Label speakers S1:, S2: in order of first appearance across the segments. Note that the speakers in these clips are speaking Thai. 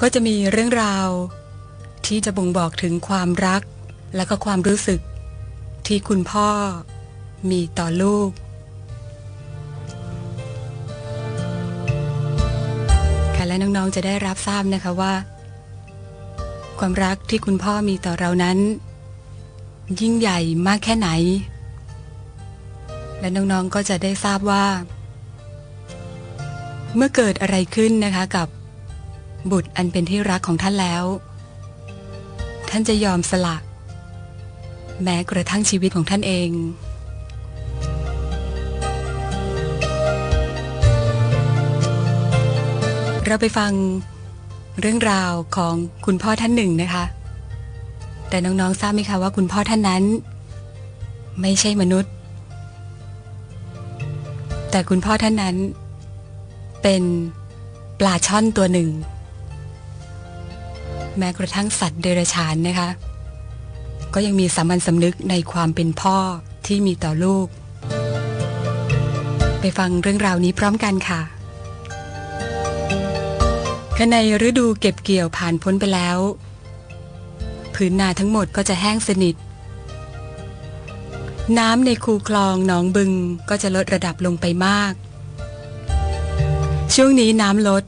S1: ก็จะมีเรื่องราว ที่จะบ่งบอกถึงความรัก และก็ความรู้สึก ที่คุณพ่อมีต่อลูกค่ะและน้องๆจะได้รับทราบนะคะว่า ความรักที่คุณพ่อมีต่อเรานั้น ยิ่งใหญ่มากแค่ไหน และน้องๆก็จะได้ทราบว่า เมื่อเกิดอะไรขึ้นนะคะกับ บุตรอันเป็นที่รักของท่านแล้ว ท่านจะยอมสละ แม้กระทั่งชีวิตของท่านเองเราไปฟังเรื่องราวของคุณพ่อท่านหนึ่งนะคะ แต่น้องๆทราบไหมคะว่าคุณพ่อท่านนั้น ไม่ใช่มนุษย์ แต่คุณพ่อท่านนั้น เป็นปลาช่อนตัวหนึ่ง แม้กระทั่งสัตว์เดรัจฉานนะคะ ก็ยังมีสามัญสำนึกในความเป็นพ่อที่มีต่อลูก ไปฟังเรื่องราวนี้พร้อมกันค่ะขณะในฤดูเก็บเกี่ยวผ่านพ้นไปแล้วผืนนาทั้งหมดก็จะแห้งสนิท น้ำในคูคลองหนองบึงก็จะลดระดับลงไปมาก ช่วงนี้น้ำลด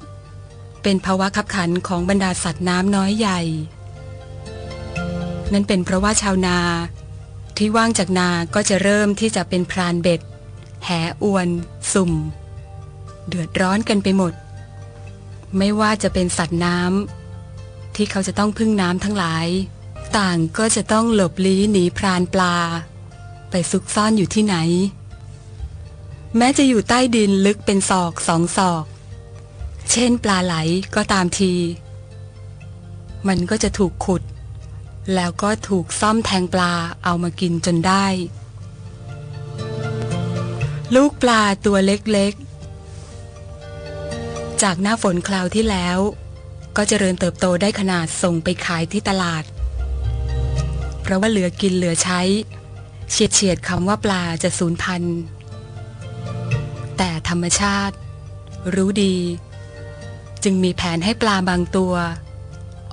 S1: เป็นภาวะขับขันของบรรดาสัตว์น้ำน้อยใหญ่ นั่นเป็นเพราะว่าชาวนา ที่ว่างจากนาก็จะเริ่มที่จะเป็นพรานเบ็ด แหอวน สุ่ม เดือดร้อนกันไปหมด ไม่ว่าจะเป็นสัตว์น้ำที่เขาจะต้องพึ่งน้ำทั้งหลาย ต่างก็จะต้องหลบลี้หนีพรานปลา ไปซุกซ่อนอยู่ที่ไหน แม้จะอยู่ใต้ดินลึกเป็นศอกสองศอก เช่นปลาไหลก็ตามที มันก็จะถูกขุด แล้วก็ถูกซ่อมแทงปลาเอามากินจนได้ ลูกปลาตัวเล็กๆ จากหน้าฝนคราวที่แล้ว ก็เจริญเติบโตได้ขนาดส่งไปขายที่ตลาด เพราะว่าเหลือกินเหลือใช้ เฉียดเฉียดคำว่าปลาจะสูญพันธุ์แต่ธรรมชาติ รู้ดี จึงมีแผนให้ปลาบางตัว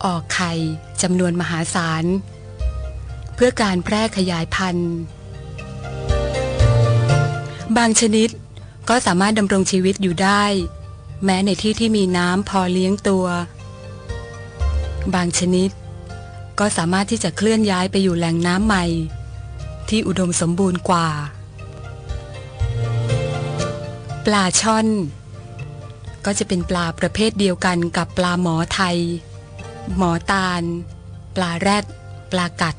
S1: ออกไข่จำนวนมหาศาล เพื่อการแพร่ขยายพันธุ์ บางชนิดก็สามารถดำรงชีวิตอยู่ได้ แม้ในที่ที่มีน้ำพอเลี้ยงตัว บางชนิด ก็สามารถที่จะเคลื่อนย้ายไปอยู่แหล่งน้ำใหม่ ที่อุดมสมบูรณ์กว่า ปลาช่อน ก็จะเป็นปลาประเภทเดียวกันกับปลาหมอไทย หมอตาล ปลาแรด ปลากัด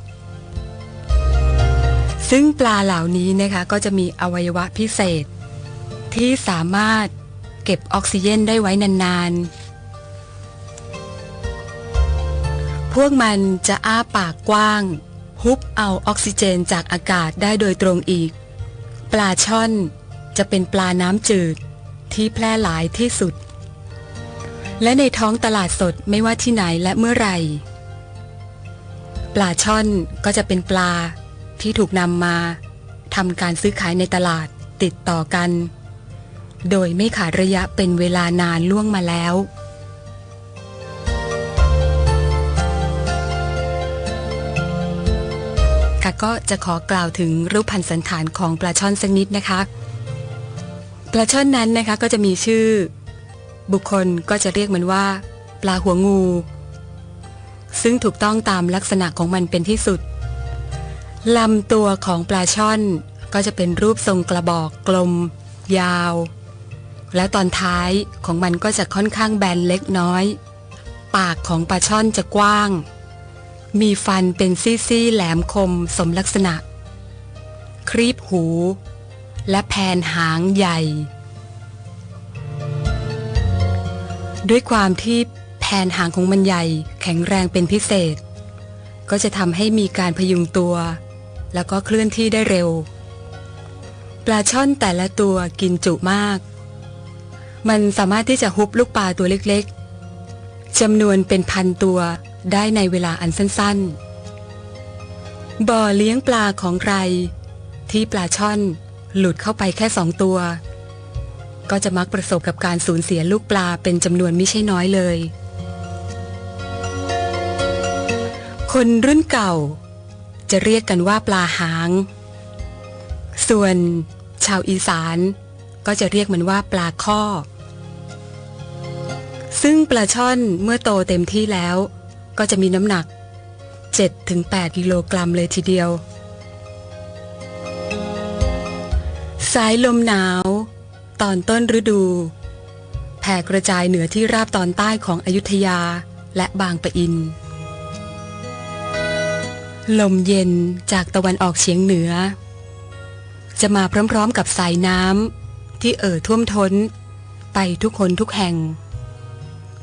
S1: ซึ่งปลาเหล่านี้นะคะก็จะมีอวัยวะพิเศษ ที่สามารถเก็บออกซิเจนได้ไว้นานๆ พวกมันจะอ้าปากกว้าง ฮุบเอาออกซิเจนจากอากาศได้โดยตรงอีก ปลาช่อนจะเป็นปลาน้ำจืด ที่แพร่หลายที่สุด และในท้องตลาดสดไม่ว่าที่ไหนและเมื่อไหร่ ปลาช่อนก็จะเป็นปลาที่ถูกนำมาทำการซื้อขายในตลาดติดต่อกัน โดยไม่ขาดระยะเป็นเวลานานล่วงมาแล้วค่ะก็จะขอกล่าวถึงรูปพันธสันฐานของปลาช่อนสักนิดนะคะ ปลาช่อนนั้นนะคะก็จะมีชื่อ บุคคลก็จะเรียกมันว่า ปลาหัวงู ซึ่งถูกต้องตามลักษณะของมันเป็นที่สุดลำตัวของปลาช่อนก็จะเป็นรูปทรงกระบอกกลม ยาว และตอนท้ายของมันก็จะค่อนข้างแบนเล็กน้อย ปากของปลาช่อนจะกว้าง มีฟันเป็นซี่ๆแหลมคมสมลักษณะ ครีบหู และแผนหางใหญ่ ด้วยความที่แผนหางของมันใหญ่ แข็งแรงเป็นพิเศษ ก็จะทำให้มีการพยุงตัว แล้วก็เคลื่อนที่ได้เร็ว ปลาช่อนแต่ละตัวกินจุมาก มันสามารถที่จะฮุบลูกปลาตัวเล็กๆจำนวนเป็นพันตัวได้ในเวลาอันสั้น ๆ บ่อเลี้ยงปลาของใคร ที่ปลาช่อน หลุดเข้าไปแค่สองตัว ก็จะมักประสบกับการสูญเสียลูกปลาเป็นจำนวนไม่ใช่น้อยเลย คนรุ่นเก่า จะเรียกกันว่าปลาหาง ส่วนชาวอีสาน ก็จะเรียกมันว่าปลาข้อ ซึ่งปลาช่อนเมื่อโตเต็มที่แล้ว ก็จะมีน้ำหนัก 7-8 กิโลกรัมเลยทีเดียวายลมหนาว ตอนต้นฤดู แผ่กระจายเหนือที่ราบตอนใต้ของอยุธยาและบางปะอิน ลมเย็นจากตะวันออกเฉียงเหนือ จะมาพร้อมๆกับสายน้ำที่เอ่อท่วมท้น ไปทุกคนทุกแห่ง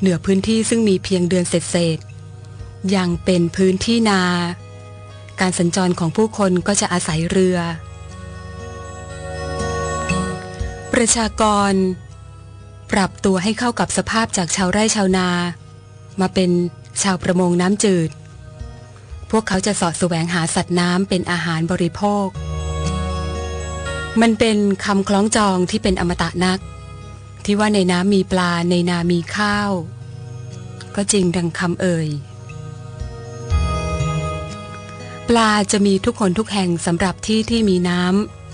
S1: เหนือพื้นที่ซึ่งมีเพียงเดือนเศษๆยังเป็นพื้นที่นา การสัญจรของผู้คนก็จะอาศัยเรือ ประชากร ปรับตัวให้เข้ากับสภาพจากชาวไร่ชาวนา มาเป็นชาวประมงน้ำจืด พวกเขาจะสาะแสวงหาสัตว์น้ำเป็นอาหารบริโภค มันเป็นคำคล้องจองที่เป็นอมตะนัก ที่ว่าในน้ำมีปลาในนามีข้าว ก็จริงดังคำเอ่ยปลาจะมีทุกคนทุกแห่งสำหรับที่ที่มีน้ำ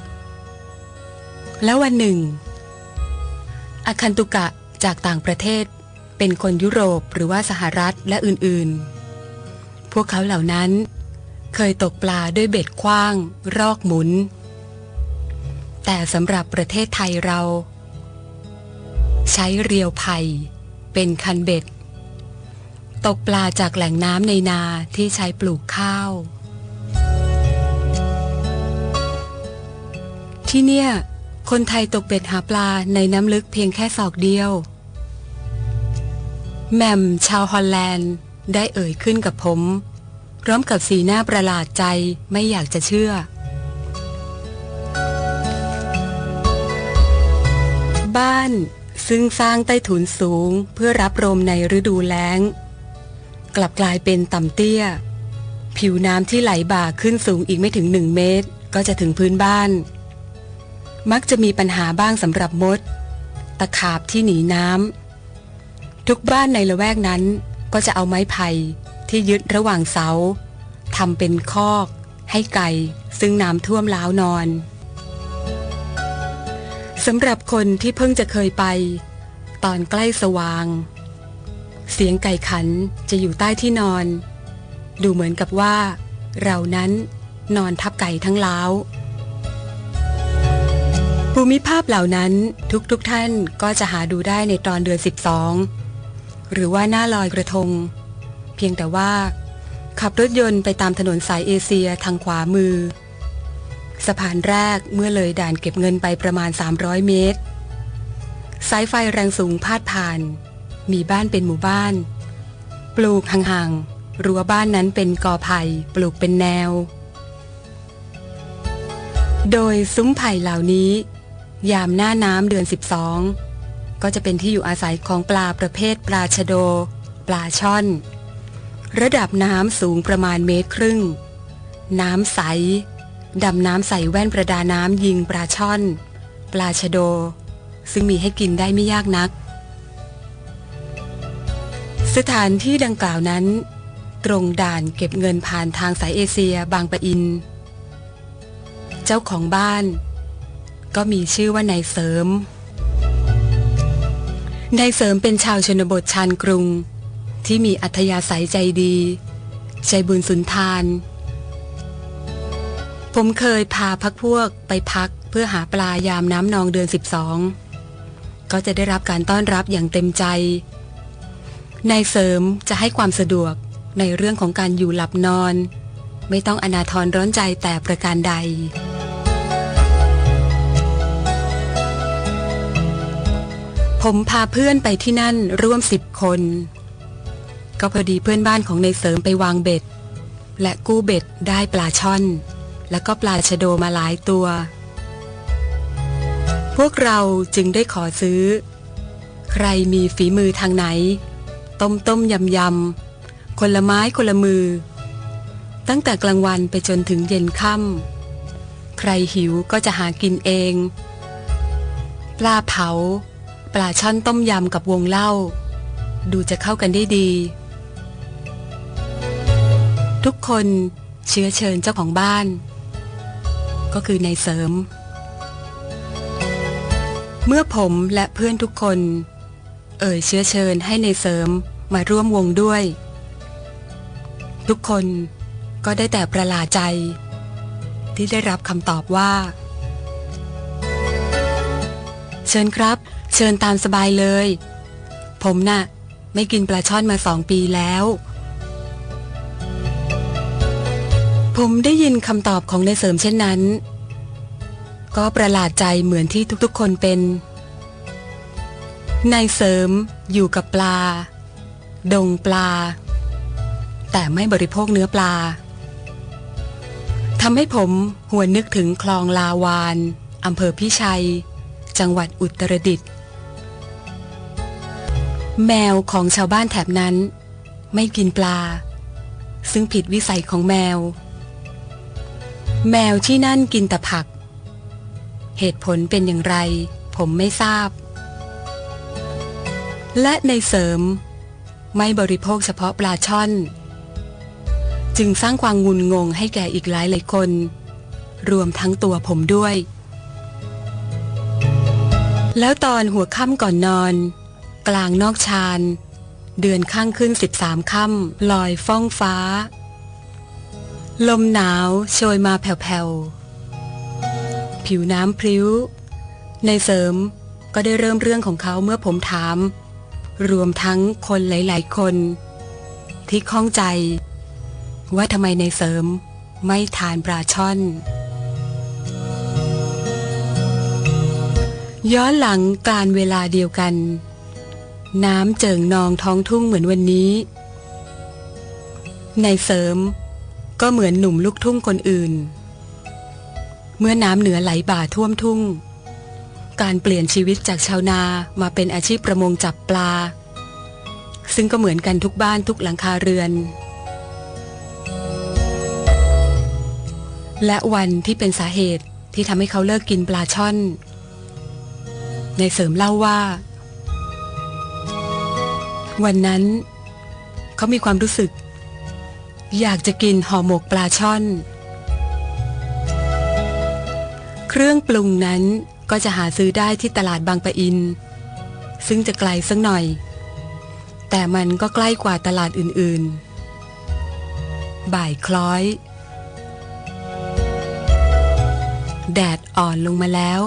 S1: แล้ววันหนึ่ง อาคันตุกะจากต่างประเทศ เป็นคนยุโรปหรือว่าสหรัฐและอื่นๆ พวกเขาเหล่านั้น เคยตกปลาด้วยเบ็ดคว้าง รอกหมุน แต่สำหรับประเทศไทยเรา ใช้เรียวไผ่เป็นคันเบ็ด ตกปลาจากแหล่งน้ำในนาที่ใช้ปลูกข้าว ที่เนี่ย คนไทยตกเบ็ดหาปลาในน้ำลึกเพียงแค่ศอกเดียวแหม่มชาวฮอลแลนด์ได้เอ่ยขึ้นกับผมพร้อมกับสีหน้าประหลาดใจไม่อยากจะเชื่อ บ้านซึ่งสร้างใต้ถุนสูงเพื่อรับลมในฤดูแล้ง กลับกลายเป็นต่ำเตี้ย ผิวน้ำที่ไหลบ่าขึ้นสูงอีกไม่ถึงหนึ่งเมตร ก็จะถึงพื้นบ้าน มักจะมีปัญหาบ้างสำหรับมด ตะขาบที่หนีน้ำทุกบ้านในละแวกนั้นก็จะเอาไม้ไผ่ที่ยึดระหว่างเสาทำเป็นคอก ให้ไก่ซึ่งน้ำท่วมล้าวนอนสำหรับคนที่เพิ่งจะเคยไป ตอนใกล้สว่าง เสียงไก่ขันจะอยู่ใต้ที่นอน ดูเหมือนกับว่า เรานั้นนอนทับไก่ทั้งล้าว ภูมิภาพเหล่านั้นทุกๆทท่านก็จะหาดูได้ในตอนเดือน 12 หรือว่าหน้าลอยกระทง เพียงแต่ว่า ขับรถยนต์ไปตามถนนสายเอเชียทางขวามือ สะพานแรกเมื่อเลยด่านเก็บเงินไปประมาณ 300 เมตร สายไฟแรงสูงพาดผ่าน มีบ้านเป็นหมู่บ้าน ปลูกห่างๆรั้วบ้านนั้นเป็นกอไผ่ปลูกเป็นแนว โดยซุ้มไผ่เหล่านี้ ยามหน้าน้ำเดือน 12 ก็จะเป็นที่อยู่อาศัยของปลาประเภทปลาชะโด ปลาช่อน ระดับน้ำสูงประมาณเมตรครึ่ง น้ำใส ดำน้ำใสแว่นประดาน้ำยิงปลาช่อน ปลาชะโด ซึ่งมีให้กินได้ไม่ยากนัก สถานที่ดังกล่าวนั้น ตรงด่านเก็บเงินผ่านทางสายเอเชียบางปะอิน เจ้าของบ้าน ก็มีชื่อว่านายเสริม นายเสริมเป็นชาวชนบทชานกรุง ที่มีอัธยาศัยใจดี ใจบุญสุนทาน ผมเคยพาพักพวกไปพักเพื่อหาปลายามน้ำนองเดือน 12 ก็จะได้รับการต้อนรับอย่างเต็มใจ นายเสริมจะให้ความสะดวกในเรื่องของการอยู่หลับนอน ไม่ต้องอนาทรร้อนใจแต่ประการใด ผมพาเพื่อนไปที่นั่นร่วมสิบคน ก็พอดีเพื่อนบ้านของในเสริมไปวางเบ็ด และกู้เบ็ดได้ปลาช่อน แล้วก็ปลาชะโดมาหลายตัว พวกเราจึงได้ขอซื้อ ใครมีฝีมือทางไหน ต้มต้มยำยำคนละไม้คนละมือ ตั้งแต่กลางวันไปจนถึงเย็นค่ำใครหิวก็จะหากินเอง ปลาเผา ปลาช่อนต้มยำกับวงเล้าดูจะเข้ากันได้ดี ทุกคนเชื้อเชิญเจ้าของบ้าน ก็คือนายเสริม เมื่อผมและเพื่อนทุกคน เอ่ยเชื้อเชิญให้ในายเสริมมาร่วมวงด้วย ทุกคนก็ได้แต่ประหลาดใจ ที่ได้รับคำตอบว่า เชิญครับ เชิญตามสบายเลย ผมน่ะ ไม่กินปลาช่อนมาสองปีแล้ว ผมได้ยินคำตอบของนายเสริมเช่นนั้น ก็ประหลาดใจเหมือนที่ทุกๆคนเป็นนายเสริมอยู่กับปลา ดงปลา แต่ไม่บริโภคเนื้อปลาทำให้ผมหวนนึกถึงคลองลาวานอำเภอพิชัย จังหวัดอุตรดิตถ์ แมวของชาวบ้านแถบนั้น ไม่กินปลา ซึ่งผิดวิสัยของแมว แมวที่นั่นกินแต่ผัก เหตุผลเป็นอย่างไร ผมไม่ทราบ และในเสริม ไม่บริโภคเฉพาะปลาช่อน จึงสร้างความงุนงงให้แก่อีกหลายหลายคน รวมทั้งตัวผมด้วย แล้วตอนหัวค่ำก่อนนอน กลางนอกชานเดือนข้างขึ้นสิบสามค่ำลอยฟ้องฟ้า ลมหนาวโชยมาแผ่วๆ ผิวน้ำพริ้ว ในเสริมก็ได้เริ่มเรื่องของเขาเมื่อผมถาม รวมทั้งคนหลายๆคน ที่ข้องใจ ว่าทำไมในเสริมไม่ทานปลาช่อน ย้อนหลังการเวลาเดียวกัน น้ำเจิ่งนองท้องทุ่งเหมือนวันนี้ ในเสริม ก็เหมือนหนุ่มลูกทุ่งคนอื่น เมื่อน้ำเหนือไหลบ่าท่วมทุ่ง การเปลี่ยนชีวิตจากชาวนามาเป็นอาชีพประมงจับปลา ซึ่งก็เหมือนกันทุกบ้านทุกหลังคาเรือน และวันที่เป็นสาเหตุที่ทำให้เขาเลิกกินปลาช่อน ในเสริมเล่าว่า วันนั้นเขามีความรู้สึก อยากจะกินห่อหมกปลาช่อน เครื่องปรุงนั้นก็จะหาซื้อได้ที่ตลาดบางปะอิน ซึ่งจะไกลสักหน่อย แต่มันก็ใกล้กว่าตลาดอื่นๆ บ่ายคล้อย แดดอ่อนลงมาแล้ว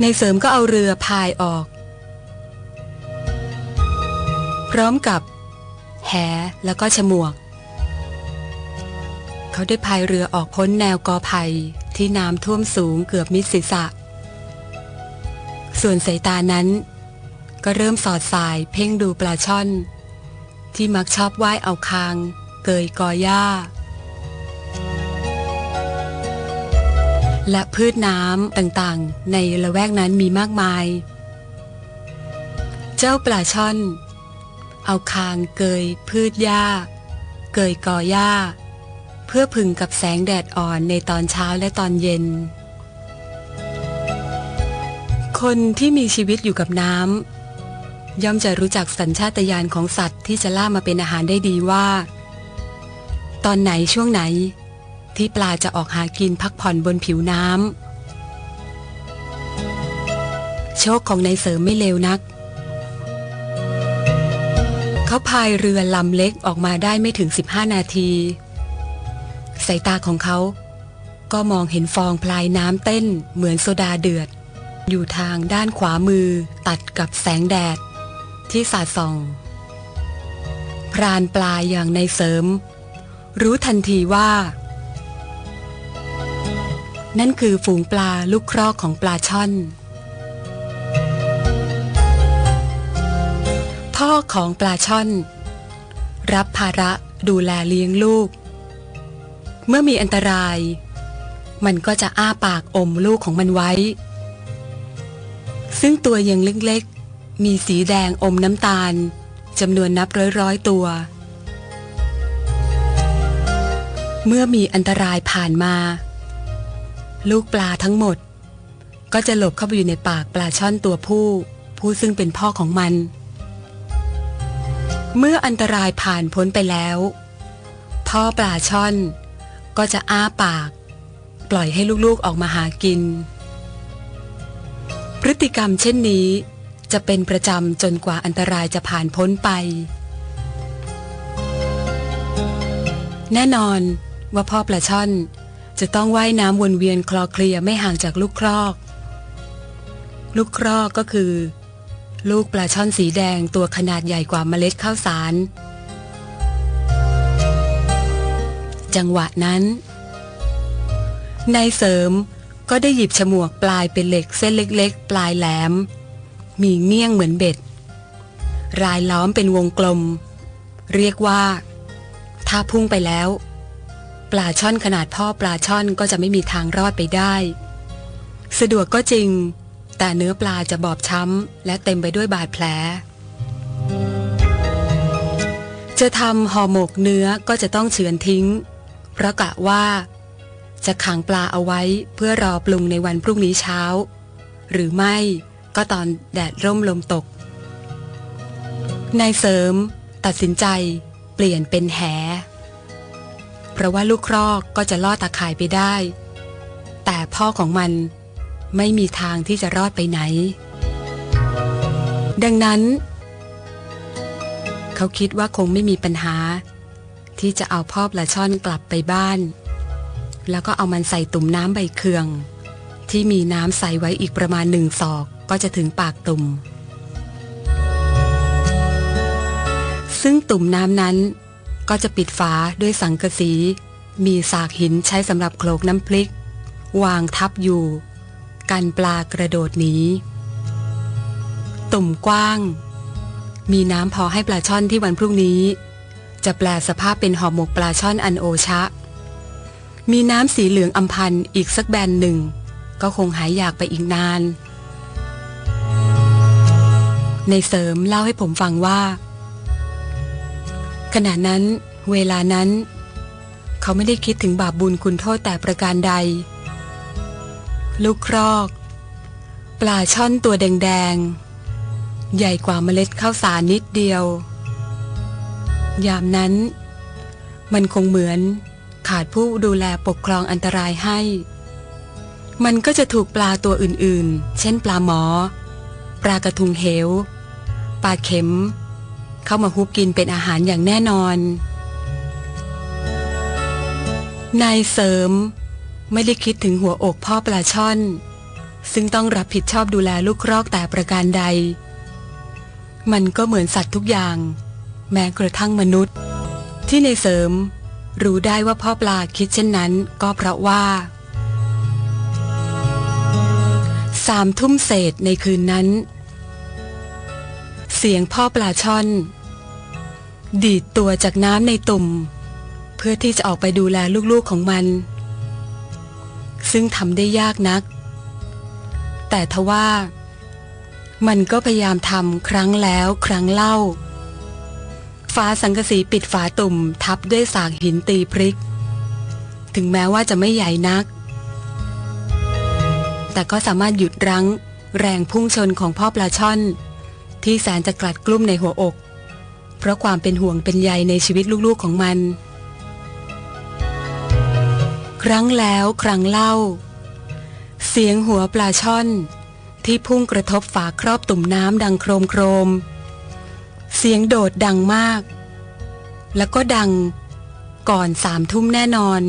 S1: ในเสริมก็เอาเรือพายออก พร้อมกับ แหแล้วก็ฉมวก เขาได้พายเรือออกพ้นแนวกอไผ่ที่น้ำท่วมสูงเกือบมิดศีรษะ ส่วนสายตานั้น ก็เริ่มสอดสายเพ่งดูปลาช่อน ที่มักชอบว่ายเอาคาง เกยกอหญ้า และพืชน้ำต่างๆ ในละแวกนั้นมีมากมาย เจ้าปลาช่อน เอาคางเกยพืชหญ้า เกยกอหญ้า เพื่อพึงกับแสงแดดอ่อนในตอนเช้าและตอนเย็น คนที่มีชีวิตอยู่กับน้ำย่อมจะรู้จักสัญชาตญาณของสัตว์ที่จะล่ามาเป็นอาหารได้ดีว่า ตอนไหนช่วงไหน ที่ปลาจะออกหากินพักผ่อนบนผิวน้ำโชคของนายเสริมไม่เลวนัก เขาพายเรือลำเล็กออกมาได้ไม่ถึง 15 นาที สายตาของเขาก็มองเห็นฟองพลายน้ำเต้นเหมือนโซดาเดือด อยู่ทางด้านขวามือตัดกับแสงแดด ที่สาดส่อง พรานปลาอย่างในเสริม รู้ทันทีว่า นั่นคือฝูงปลาลูกครอกของปลาช่อน พ่อของปลาช่อน รับภาระดูแลเลี้ยงลูก เมื่อมีอันตราย มันก็จะอ้าปากอมลูกของมันไว้ ซึ่งตัวยังเล็กๆ มีสีแดงอมน้ำตาลจำนวนนับร้อยๆตัว เมื่อมีอันตรายผ่านมา ลูกปลาทั้งหมด ก็จะหลบเข้าไปอยู่ในปากปลาช่อนตัวผู้ ผู้ซึ่งเป็นพ่อของมัน เมื่ออันตรายผ่านพ้นไปแล้ว พ่อปลาช่อนก็จะอ้าปาก ปล่อยให้ลูกๆออกมาหากิน พฤติกรรมเช่นนี้จะเป็นประจำจนกว่าอันตรายจะผ่านพ้นไป แน่นอนว่าพ่อปลาช่อน จะต้องว่ายน้ำวนเวียนคลอเคลียไม่ห่างจากลูกครอก ลูกครอกก็คือ ลูกปลาช่อนสีแดงตัวขนาดใหญ่กว่าเมล็ดข้าวสาร จังหวะนั้นนายเสริมก็ได้หยิบฉมวกปลายเป็นเหล็กเส้นเล็ก ๆ ปลายแหลม มีเงี้ยงเหมือนเบ็ด รายล้อมเป็นวงกลม เรียกว่า ถ้าพุ่งไปแล้ว ปลาช่อนขนาดพ่อปลาช่อนก็จะไม่มีทางรอดไปได้ สะดวกก็จริง แต่เนื้อปลาจะบอบช้ำ และเต็มไปด้วยบาดแผล จะทำห่อหมกเนื้อก็จะต้องเฉือนทิ้ง เพราะกะว่า จะขังปลาเอาไว้เพื่อรอปรุงในวันพรุ่งนี้เช้า หรือไม่ก็ตอนแดดร่มลมตก นายเสริม ตัดสินใจ เปลี่ยนเป็นแห เพราะว่าลูกครอกก็จะลอดตาข่ายไปได้ แต่พ่อของมัน ไม่มีทางที่จะรอดไปไหน ดังนั้น เขาคิดว่าคงไม่มีปัญหา ที่จะเอาพ่อปลาช่อนกลับไปบ้าน แล้วก็เอามันใส่ตุ่มน้ำใบเคือง ที่มีน้ำใส่ไว้อีกประมาณหนึ่งศอกก็จะถึงปากตุ่ม ซึ่งตุ่มน้ำนั้นก็จะปิดฝาด้วยสังกะสี มีสากหินใช้สำหรับโขลกน้ำพริก วางทับอยู่ กันปลากระโดดหนีตุ่มกว้าง มีน้ำพอให้ปลาช่อนที่วันพรุ่งนี้ จะแปลสภาพเป็นห่อหมกปลาช่อนอันโอชะ มีน้ำสีเหลืองอำพันอีกสักแบนหนึ่ง ก็คงหายอยากไปอีกนาน ในเสริมเล่าให้ผมฟังว่า ขณะนั้น เวลานั้น เขาไม่ได้คิดถึงบาปบุญคุณโทษแต่ประการใด ลูกครอก ปลาช่อนตัวแดงๆ ใหญ่กว่าเมล็ดข้าวสารนิดเดียว ยามนั้น มันคงเหมือนขาดผู้ดูแลปกครองอันตรายให้ มันก็จะถูกปลาตัวอื่นๆ เช่นปลาหมอ ปลากระทุงเหว ปลาเข็ม เข้ามาฮุบกินเป็นอาหารอย่างแน่นอนนายเสริม ไม่ได้คิดถึงหัวอกพ่อปลาช่อน ซึ่งต้องรับผิดชอบดูแลลูกครอกแต่ประการใด มันก็เหมือนสัตว์ทุกอย่าง แม้กระทั่งมนุษย์ ที่ในเสริม รู้ได้ว่าพ่อปลาคิดเช่นนั้นก็เพราะว่าสามทุ่มเศษในคืนนั้น เสียงพ่อปลาช่อน ดีดตัวจากน้ำในตุ่ม เพื่อที่จะออกไปดูแลลูกๆของมัน ซึ่งทำได้ยากนัก แต่ทว่า มันก็พยายามทำครั้งแล้วครั้งเล่าฝาสังกะสีปิดฝาตุ่มทับด้วยสากหินตีพริก ถึงแม้ว่าจะไม่ใหญ่นัก แต่ก็สามารถหยุดรั้งแรงพุ่งชนของพ่อปลาช่อน ที่แสนจะกลัดกลุ้มในหัวอก เพราะความเป็นห่วงเป็นใยในชีวิตลูกๆของมัน ครั้งแล้วครั้งเล่า เสียงหัวปลาช่อน ที่พุ่งกระทบฝาครอบตุ่มน้ำดังโครมโครม เสียงโดดดังมาก แล้วก็ดังก่อนสามทุ่มแน่นอน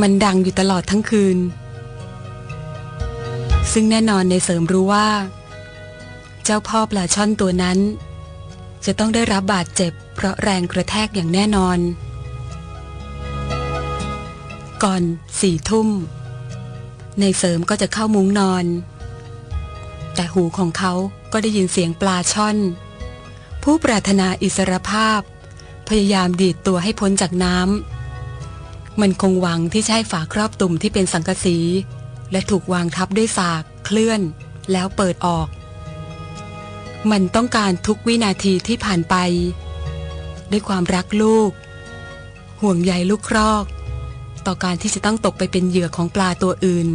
S1: มันดังอยู่ตลอดทั้งคืน ซึ่งแน่นอนในเสริมรู้ว่า เจ้าพ่อปลาช่อนตัวนั้น จะต้องได้รับบาดเจ็บเพราะแรงกระแทกอย่างแน่นอน ก่อนสี่ทุ่ม ในเสริมก็จะเข้ามุ้งนอน แต่หูของเขาก็ได้ยินเสียงปลาช่อน ผู้ปรารถนาอิสรภาพ พยายามดีดตัวให้พ้นจากน้ำมันคงหวังที่จะใช้ฝาครอบตุ่มที่เป็นสังกะสี และถูกวางทับด้วยสากเคลื่อน แล้วเปิดออก มันต้องการทุกวินาทีที่ผ่านไป ด้วยความรักลูก ห่วงใยลูกครอก ต่อการที่จะต้องตกไปเป็นเหยื่อของปลาตัวอื่น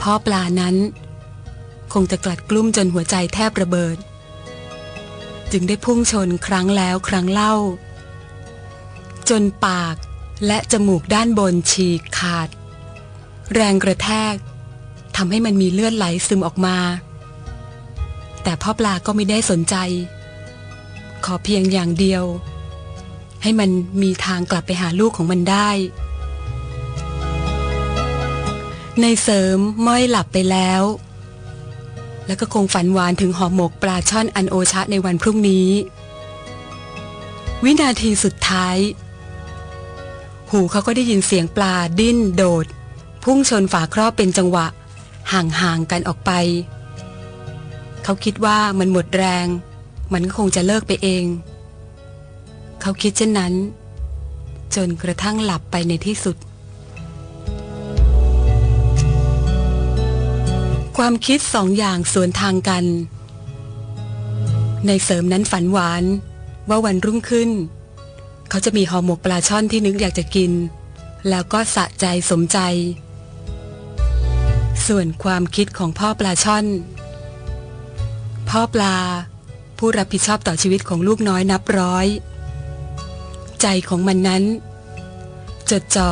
S1: พ่อปลานั้น คงจะกลัดกลุ้มจนหัวใจแทบระเบิด จึงได้พุ่งชนครั้งแล้วครั้งเล่า จนปากและจมูกด้านบนฉีกขาด แรงกระแทกทำให้มันมีเลือดไหลซึมออกมา แต่พ่อปลาก็ไม่ได้สนใจ ขอเพียงอย่างเดียว ให้มันมีทางกลับไปหาลูกของมันได้ ในเสริมม้อยหลับไปแล้ว แล้วก็คงฝันหวานถึงห่อหมกปลาช่อนอันโอชะในวันพรุ่งนี้ วินาทีสุดท้าย หูเขาก็ได้ยินเสียงปลาดิ้นโดด พุ่งชนฝาครอบเป็นจังหวะ ห่างๆกันออกไป เขาคิดว่ามันหมดแรง มันก็คงจะเลิกไปเอง เขาคิดเช่นนั้น จนกระทั่งหลับไปในที่สุด ความคิดสองอย่างสวนทางกัน ในเสริมนั้นฝันหวานว่าวันรุ่งขึ้น เขาจะมีห่อหมกปลาช่อนที่นึกอยากจะกิน แล้วก็สะใจสมใจ ส่วนความคิดของพ่อปลาช่อน พ่อปลาผู้รับผิดชอบต่อชีวิตของลูกน้อยนับร้อย ใจของมันนั้น จดจ่อ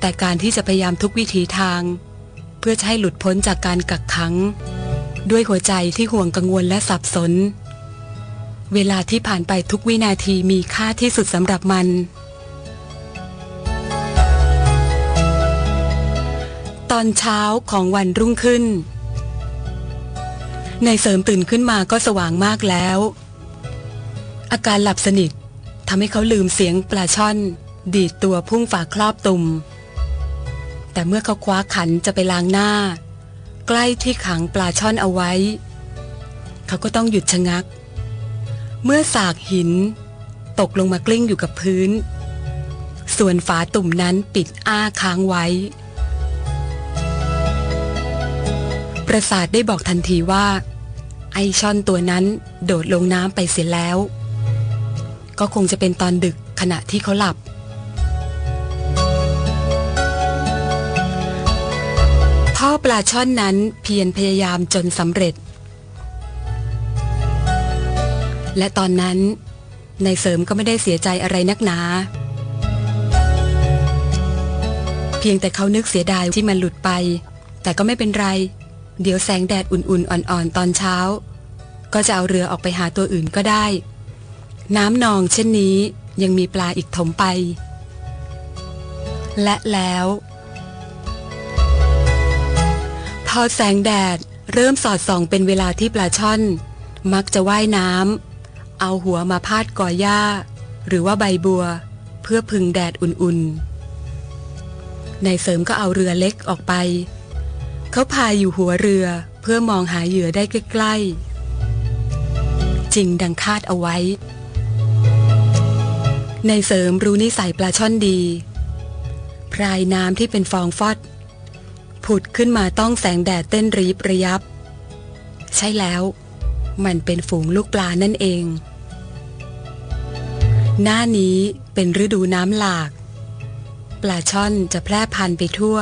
S1: แต่การที่จะพยายามทุกวิถีทาง เพื่อจะให้หลุดพ้นจากการกักขัง ด้วยหัวใจที่ห่วงกังวลและสับสน เวลาที่ผ่านไปทุกวินาทีมีค่าที่สุดสำหรับมัน ตอนเช้าของวันรุ่งขึ้นในเสริมตื่นขึ้นมาก็สว่างมากแล้ว อาการหลับสนิทำให้เขาลืมเสียงปลาช่อน ดีดตัวพุ่งฝาครอบตุ่ม แต่เมื่อเขาคว้าขันจะไปล้างหน้า ใกล้ที่ขังปลาช่อนเอาไว้ เขาก็ต้องหยุดชะงัก เมื่อสากหิน ตกลงมากลิ้งอยู่กับพื้น ส่วนฝาตุ่มนั้นปิดอ้าค้างไว้ ประสาทได้บอกทันทีว่า ไอช่อนตัวนั้นโดดลงน้ำไปเสียแล้ว ก็คงจะเป็นตอนดึกขณะที่เขาหลับ พ่อปลาช่อนนั้นเพียรพยายามจนสำเร็จ และตอนนั้นนายเสริมก็ไม่ได้เสียใจอะไรนักหนา เพียงแต่เขานึกเสียดายที่มันหลุดไป แต่ก็ไม่เป็นไร เดี๋ยวแสงแดดอุ่นๆ อ่อนๆ ตอนเช้า ก็จะเอาเรือออกไปหาตัวอื่นก็ได้ น้ำนองเช่นนี้ยังมีปลาอีกถมไป และแล้ว พอแสงแดดเริ่มสอดส่องเป็นเวลาที่ปลาช่อน มักจะว่ายน้ำเอาหัวมาพาดก่อหญ้า หรือว่าใบบัว เพื่อพึ่งแดดอุ่นๆ ในเสริมก็เอาเรือเล็กออกไป เขาพายอยู่หัวเรือเพื่อมองหาเหยื่อได้ใกล้ๆ จริงดังคาดเอาไว้ ในเสริมรู้นิสัยปลาช่อนดี พรายน้ำที่เป็นฟองฟอด ผุดขึ้นมาต้องแสงแดดเต้นรีบระยับ ใช่แล้ว มันเป็นฝูงลูกปลานั่นเอง หน้านี้เป็นฤดูน้ำหลาก ปลาช่อนจะแพร่พันธุ์ไปทั่ว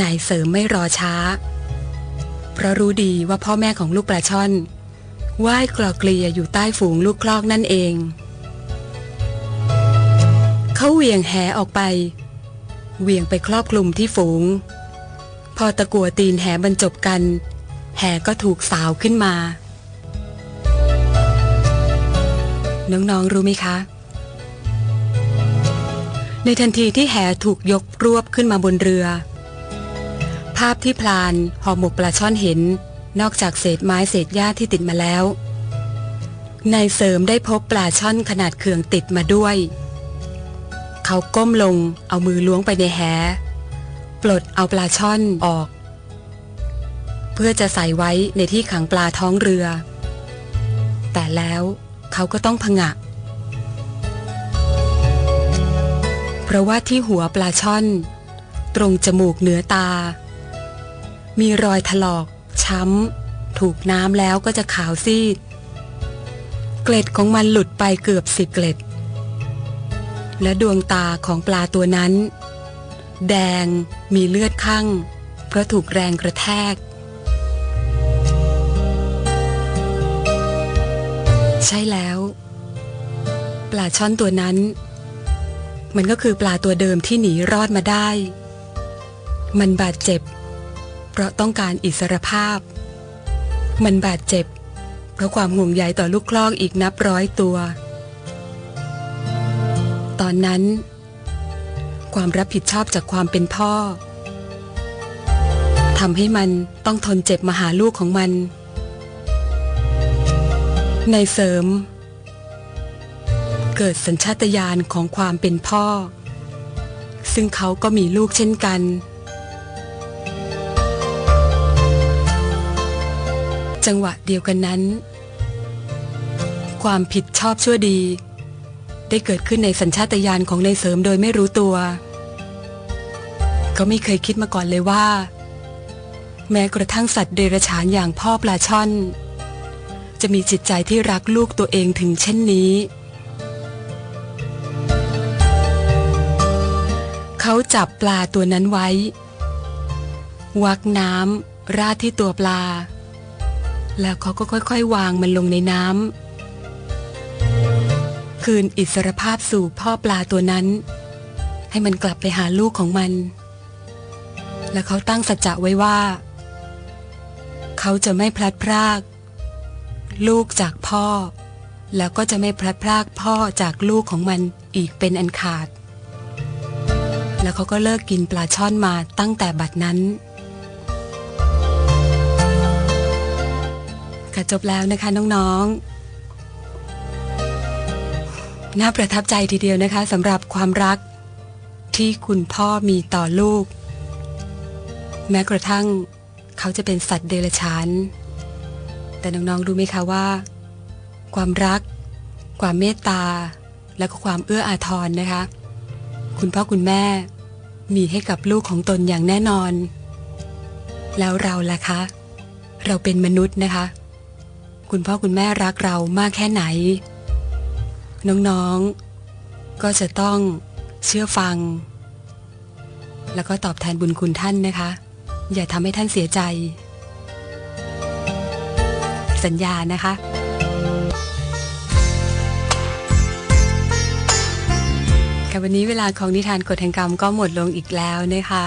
S1: นายเสริมไม่รอช้า เพราะรู้ดีว่าพ่อแม่ของลูกปลาช่อนว่ายกลอเกลียอยู่ใต้ฝูงลูกคลอกนั่นเอง เขาเหวี่ยงแหออกไป เหวี่ยงไปครอบคลุมที่ฝูง พอตะกัวตีนแหบรรจบกัน แหก็ถูกสาวขึ้นมา น้องๆรู้ไหมคะ ในทันทีที่แหถูกยกรวบขึ้นมาบนเรือ ภาพที่พลานหอหมกปลาช่อนเห็น นอกจากเศษไม้เศษหญ้าที่ติดมาแล้วนายเสริมได้พบปลาช่อนขนาดเขื่องติดมาด้วย เขาก้มลงเอามือล้วงไปในแหปลดเอาปลาช่อนออก เพื่อจะใส่ไว้ในที่ขังปลาท้องเรือ แต่แล้วเขาก็ต้องผงะ เพราะว่าที่หัวปลาช่อน ตรงจมูกเหนือตา มีรอยถลอก ช้ำ ถูกน้ำแล้วก็จะขาวซีด เกล็ดของมันหลุดไปเกือบสิบเกล็ด และดวงตาของปลาตัวนั้น แดงมีเลือดข้างเพราะถูกแรงกระแทก ใช่แล้ว ปลาช่อนตัวนั้น มันก็คือปลาตัวเดิมที่หนีรอดมาได้ มันบาดเจ็บ เพราะต้องการอิสรภาพ มันบาดเจ็บ เพราะความห่วงใยต่อลูกคลอกอีกนับร้อยตัว ตอนนั้น ความรับผิดชอบจากความเป็นพ่อทำให้มันต้องทนเจ็บมาหาลูกของมัน ในเสริม เกิดสัญชาตญาณของความเป็นพ่อ ซึ่งเขาก็มีลูกเช่นกัน จังหวะเดียวกันนั้น ความผิดชอบชั่วดี ได้เกิดขึ้นในสัญชาตญาณของในเสริมโดยไม่รู้ตัวก็ไม่เคยคิดมาก่อนเลยว่า แม้กระทั่งสัตว์เดรัจฉานอย่างพ่อปลาช่อน จะมีจิตใจที่รักลูกตัวเองถึงเช่นนี้ เขาจับปลาตัวนั้นไว้ วักน้ำราดที่ตัวปลา แล้วเขาก็ค่อยๆ วางมันลงในน้ำ คืนอิสรภาพสู่พ่อปลาตัวนั้น ให้มันกลับไปหาลูกของมัน และเขาตั้งสัจจะไว้ว่า เขาจะไม่พลัดพราก ลูกจากพ่อ แล้วก็จะไม่พลัดพรากพ่อจากลูกของมันอีกเป็นอันขาด แล้วเขาก็เลิกกินปลาช่อนมาตั้งแต่บัดนั้นค่ะจบแล้วนะคะน้องๆ น่าประทับใจทีเดียวนะคะสำหรับความรักที่คุณพ่อมีต่อลูก แม้กระทั่งเขาจะเป็นสัตว์เดรัจฉาน แต่น้องๆรู้ไหมคะว่า ความรัก ความเมตตา และก็ความเอื้ออาทรนะคะ คุณพ่อคุณแม่มีให้กับลูกของตนอย่างแน่นอน แล้วเราล่ะคะ เราเป็นมนุษย์นะคะ คุณพ่อคุณแม่รักเรามากแค่ไหน น้องๆ ก็จะต้องเชื่อฟัง แล้วก็ตอบแทนบุญคุณท่านนะคะ อย่าทำให้ท่านเสียใจ สัญญานะคะค่ะวันนี้เวลาของนิทานกฎแห่งกรรมก็หมดลงอีกแล้วนะคะ